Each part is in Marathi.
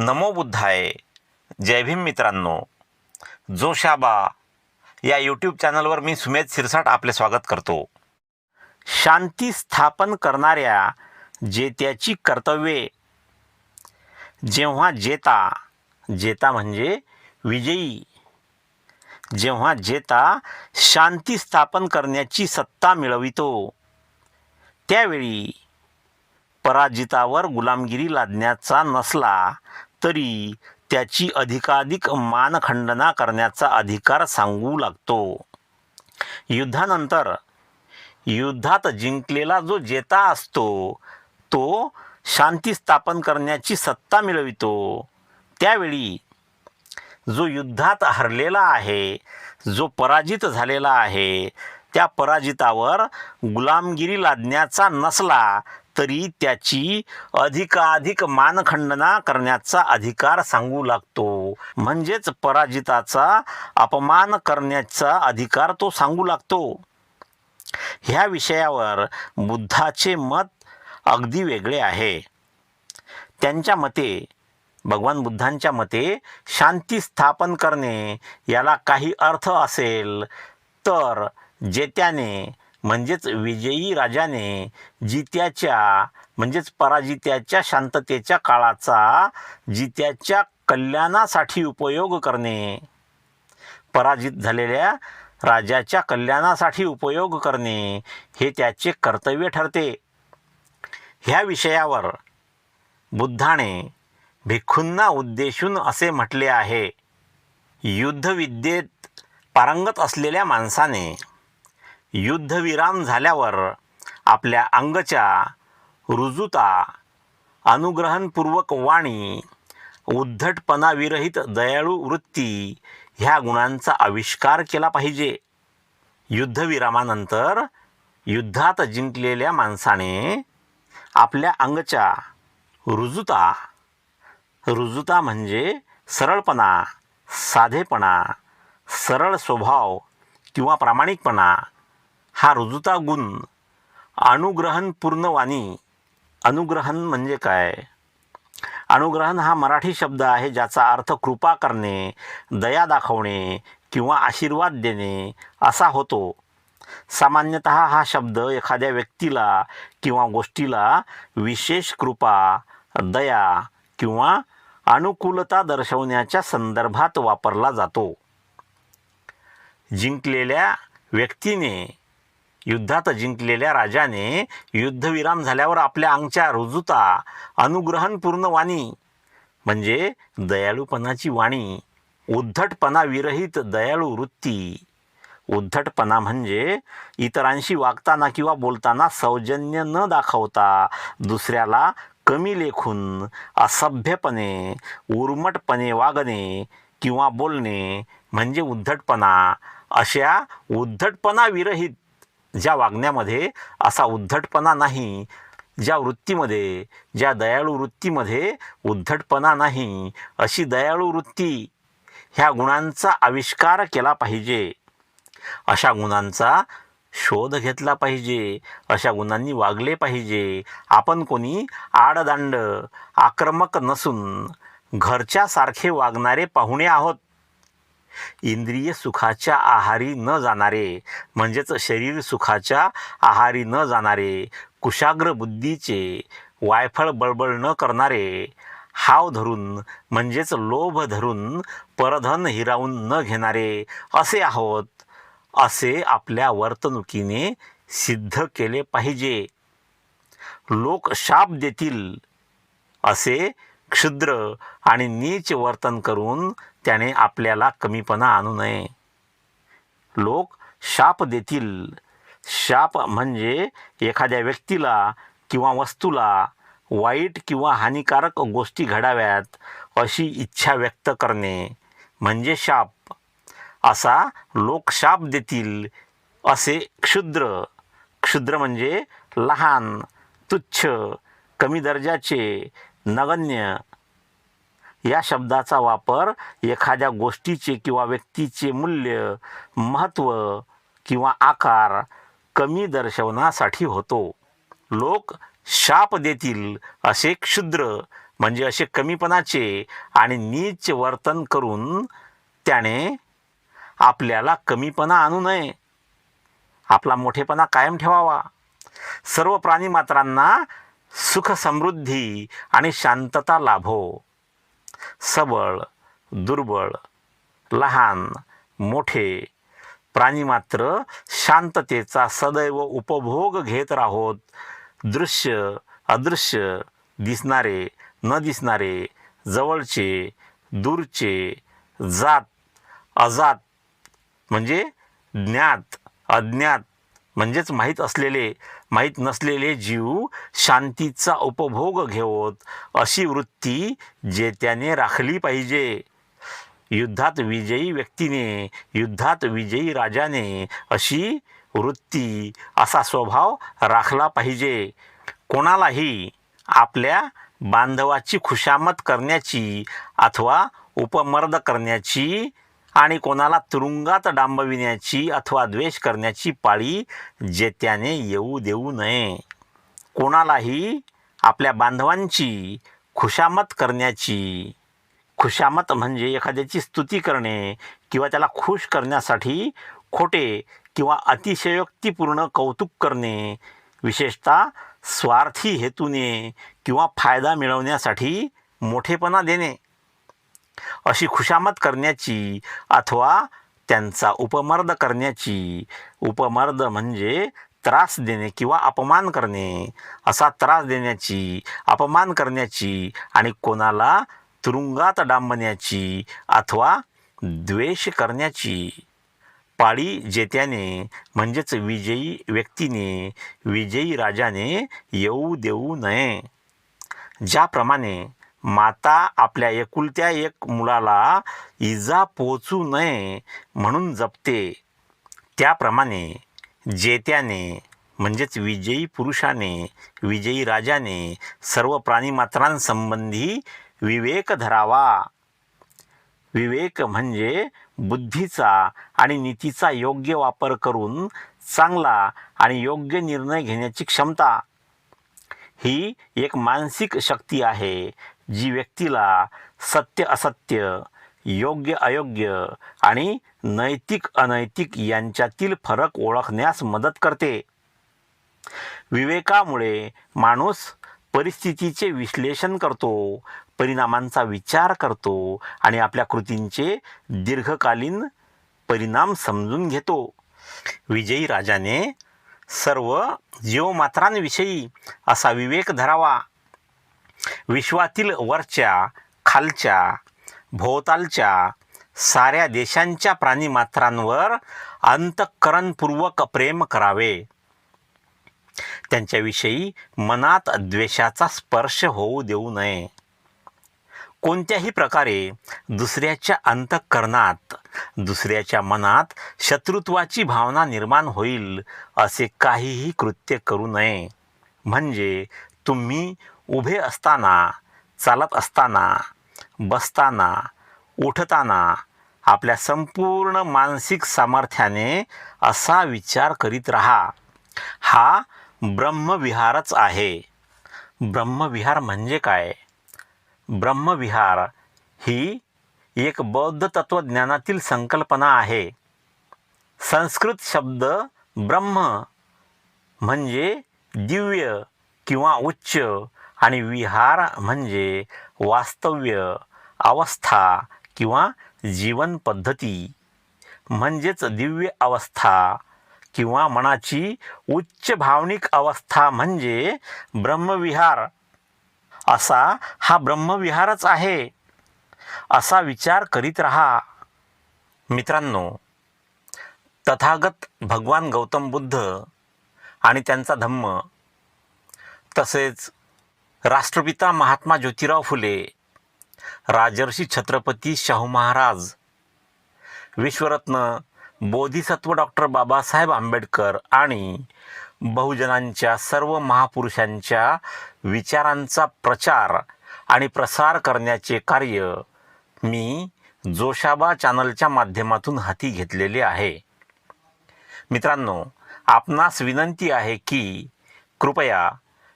नमो बुद्धाय. जय भीम मित्रांनो. जोशाबा या यूट्यूब चॅनलवर मी सुमेध सिरसाट आपले स्वागत करतो. शांती स्थापन करणाऱ्या जेत्याची कर्तव्ये. जेव्हा जेता जेता म्हणजे विजयी. जेव्हा जेता शांती स्थापन करण्याची सत्ता मिळवितो. त्यावेळी पराजितावर गुलामगिरी लादण्याचा नसला तरी त्याची अधिकाधिक मानखंडना करण्याचा अधिकार सांगू लागतो. युद्धानंतर युद्धात जिंकलेला जो जेता असतो तो शांती स्थापन करण्याची सत्ता मिळवितो. त्यावेळी जो युद्धात हरलेला आहे जो पराजित झालेला आहे त्या पराजितावर गुलामगिरी लादण्याचा नसला तरी त्याची अधिकाधिक मानखंडना करण्याचा अधिकार सांगू लागतो. म्हणजेच पराजिताचा अपमान करण्याचा अधिकार तो सांगू लागतो. ह्या विषयावर बुद्धाचे मत अगदी वेगळे आहे. त्यांच्या मते भगवान बुद्धांच्या मते शांती स्थापन करणे याला काही अर्थ असेल तर जेत्याने म्हणजेच विजयी राजाने जित्याच्या म्हणजेच पराजित्याच्या शांततेच्या काळाचा जित्याच्या कल्याणासाठी उपयोग करणे. पराजित झालेल्या राजाच्या कल्याणासाठी उपयोग करणे हे त्याचे कर्तव्य ठरते. ह्या विषयावर बुद्धाने भिक्खूंना उद्देशून असे म्हटले आहे युद्धविद्येत पारंगत असलेल्या माणसाने युद्धविराम झाल्यावर आपल्या अंगच्या रुजुता अनुग्रहणपूर्वक वाणी उद्धटपणाविरहित दयाळू वृत्ती ह्या गुणांचा आविष्कार केला पाहिजे. युद्धविरामानंतर युद्धात जिंकलेल्या माणसाने आपल्या अंगच्या रुजुता रुजुता म्हणजे सरळपणा साधेपणा सरळ स्वभाव किंवा प्रामाणिकपणा हा रुजुता गुण. अनुग्रहणपूर्ण वाणी. अनुग्रहण म्हणजे काय? अनुग्रहण हा मराठी शब्द आहे ज्याचा अर्थ कृपा करणे दया दाखवणे किंवा आशीर्वाद देणे असा होतो. सामान्यतः हा शब्द एखाद्या व्यक्तीला किंवा गोष्टीला विशेष कृपा दया किंवा अनुकूलता दर्शवण्याच्या संदर्भात वापरला जातो. जिंकलेल्या व्यक्तीने युद्धात जिंकलेल्या राजाने युद्धविराम झाल्यावर आपल्या अंगच्या रुजुता अनुग्रहणपूर्ण वाणी म्हणजे दयाळूपणाची वाणी उद्धटपणा विरहित दयाळू वृत्ती. उद्धटपणा म्हणजे इतरांशी वागताना किंवा बोलताना सौजन्य न दाखवता दुसऱ्याला कमी लेखून असभ्यपणे उर्मटपणे वागणे किंवा बोलणे म्हणजे उद्धटपणा. अशा उद्धटपणा विरहित ज्या वागण्यामध्ये असा उद्धटपणा नाही ज्या वृत्तीमध्ये ज्या दयाळू वृत्तीमध्ये उद्धटपणा नाही अशी दयाळू वृत्ती ह्या गुणांचा आविष्कार केला पाहिजे. अशा गुणांचा शोध घेतला पाहिजे. अशा गुणांनी वागले पाहिजे. आपण कोणी आडदांड आक्रमक नसून घरच्यासारखे वागणारे पाहुणे आहोत. इंद्रिय सुखाच्या आहारी न जाणारे म्हणजेच शरीर सुखाच्या आहारी न जाणारे कुशाग्र बुद्धीचे वायफळ बळबळ न करणारे हाव धरून म्हणजेच लोभ धरून परधन हिरावून न घेणारे असे आहोत असे आपल्या वर्तणुकीने सिद्ध केले पाहिजे. लोक शाप देतील असे क्षुद्र आणि नीच वर्तन करून त्याने आपल्याला कमीपणा आणू नये. लोक शाप देतील. शाप म्हणजे एखाद्या व्यक्तीला किंवा वस्तूला वाईट किंवा हानिकारक गोष्टी घडाव्यात अशी इच्छा व्यक्त करणे म्हणजे शाप. असा लोक शाप देतील असे क्षुद्र. क्षुद्र म्हणजे लहान तुच्छ कमी दर्जाचे नगण्य या शब्दाचा वापर एखाद्या गोष्टीचे किंवा व्यक्तीचे मूल्य महत्त्व किंवा आकार कमी दर्शवण्यासाठी होतो. लोक शाप देतील असे क्षुद्र म्हणजे असे कमीपणाचे आणि नीच वर्तन करून त्याने आपल्याला कमीपणा आणू नये. आपला मोठेपणा कायम ठेवावा. सर्व प्राणीमात्रांना सुख समृद्धी आणि शांतता लाभो. सबळ दुर्बळ लहान मोठे. प्राणी मात्र शांततेचा सदैव उपभोग घेत राहोत. दृश्य अदृश्य दिसणारे न दिसणारे जवळचे दूरचे जात अजात म्हणजे ज्ञात अज्ञात म्हणजेच माहीत असलेले माहीत नसलेले जीव शांतीचा उपभोग घेवत अशी वृत्ती जेत्याने राखली पाहिजे. युद्धात विजयी व्यक्तीने युद्धात विजयी राजाने अशी वृत्ती असा स्वभाव राखला पाहिजे. कोणालाही आपल्या बांधवाची खुशामत करण्याची अथवा उपमर्द करण्याची आणि कोणाला तुरुंगात डांबविण्याची अथवा द्वेष करण्याची पाळी जेत्याने येऊ देऊ नये. कोणालाही आपल्या बांधवांची खुशामत करण्याची खुशामत म्हणजे एखाद्याची स्तुती करणे किंवा त्याला खुश करण्यासाठी खोटे किंवा अतिशयोक्तीपूर्ण कौतुक करणे विशेषतः स्वार्थी हेतूने किंवा फायदा मिळवण्यासाठी मोठेपणा देणे. अशी खुशामत करण्याची अथवा त्यांचा उपमर्द करण्याची उपमर्द म्हणजे त्रास देणे किंवा अपमान करणे असा त्रास देण्याची अपमान करण्याची आणि कोणाला तुरुंगात डांबण्याची अथवा द्वेष करण्याची. पाळी जेत्याने म्हणजेच विजयी व्यक्तीने विजयी राजाने येऊ देऊ नये. ज्याप्रमाणे माता आपल्या एकुलत्या एक मुलाला इजा पोचू नये म्हणून जपते. त्याप्रमाणे जेत्याने म्हणजेच विजयी पुरुषाने विजयी राजाने सर्व प्राणीमात्रांसंबंधी विवेक धरावा. विवेक म्हणजे बुद्धीचा आणि नीतीचा योग्य वापर करून चांगला आणि योग्य निर्णय घेण्याची क्षमता. ही एक मानसिक शक्ती आहे. जी व्यक्तीला सत्य असत्य योग्य अयोग्य आणि नैतिक अनैतिक यांच्यातील फरक ओळखण्यास मदत करते. विवेकामुळे माणूस परिस्थितीचे विश्लेषण करतो परिणामांचा विचार करतो आणि आपल्या कृतींचे दीर्घकालीन परिणाम समजून घेतो. विजयी राजाने सर्व जीवमात्रांविषयी असा विवेक धरावा. विश्वातील वरच्या खालच्या भोवतालच्या साऱ्या देशांच्या प्राणीमात्रांवर अंतःकरणपूर्वक प्रेम करावे. त्यांच्याविषयी मनात द्वेषाचा स्पर्श होऊ देऊ नये. कोणत्याही प्रकारे दुसऱ्याच्या अंतःकरणात दुसऱ्याच्या मनात शत्रुत्वाची भावना निर्माण होईल असे काहीही कृत्य करू नये. म्हणजे तुम्ही उभे असताना चालत असताना बसताना उठताना आपल्या संपूर्ण मानसिक सामर्थ्याने असा विचार करीत राहा. हा ब्रह्मविहारच आहे. ब्रह्मविहार म्हणजे काय? ब्रह्मविहार ही एक बौद्ध तत्त्वज्ञानातील संकल्पना आहे. संस्कृत शब्द ब्रह्म म्हणजे दिव्य किंवा उच्च आणि विहार म्हणजे वास्तव्य अवस्था किंवा जीवन पद्धती. म्हणजेच दिव्य अवस्था किंवा मनाची उच्च भावनिक अवस्था म्हणजे ब्रह्मविहार. असा हा ब्रह्मविहारच आहे. असा विचार करीत रहा. मित्रांनो तथागत भगवान गौतम बुद्ध आणि त्यांचा धम्म. तसेच राष्ट्रपिता महात्मा ज्योतिराव फुले राजर्षी छत्रपती शाहू महाराज विश्वरत्न बोधिसत्व डॉक्टर बाबासाहेब आंबेडकर आणि बहुजनांच्या सर्व महापुरुषांच्या विचारांचा प्रचार आणि प्रसार करण्याचे कार्य मी जोशाबा चॅनलच्या माध्यमातून हाती घेतलेले आहे. मित्रांनो आपणास विनंती आहे की कृपया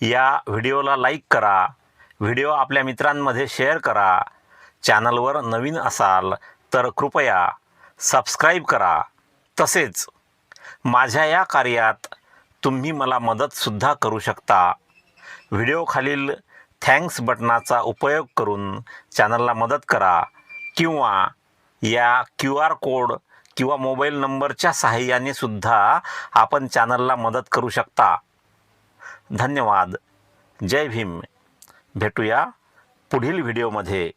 या व्हिडिओला लाईक करा. व्हिडिओ आपल्या मित्रांमध्ये शेअर करा. चॅनलवर नवीन असाल तर कृपया सबस्क्राईब करा. तसेच माझ्या या कार्यात तुम्ही मला मदतसुद्धा करू शकता. व्हिडिओखालील थँक्स बटनाचा उपयोग करून चॅनलला मदत करा किंवा या क्यू आर कोड किंवा मोबाईल नंबरच्या सहाय्याने सुद्धा आपण चॅनलला मदत करू शकता. धन्यवाद. जय भीम. भेटूया पुढील व्हिडिओमध्ये.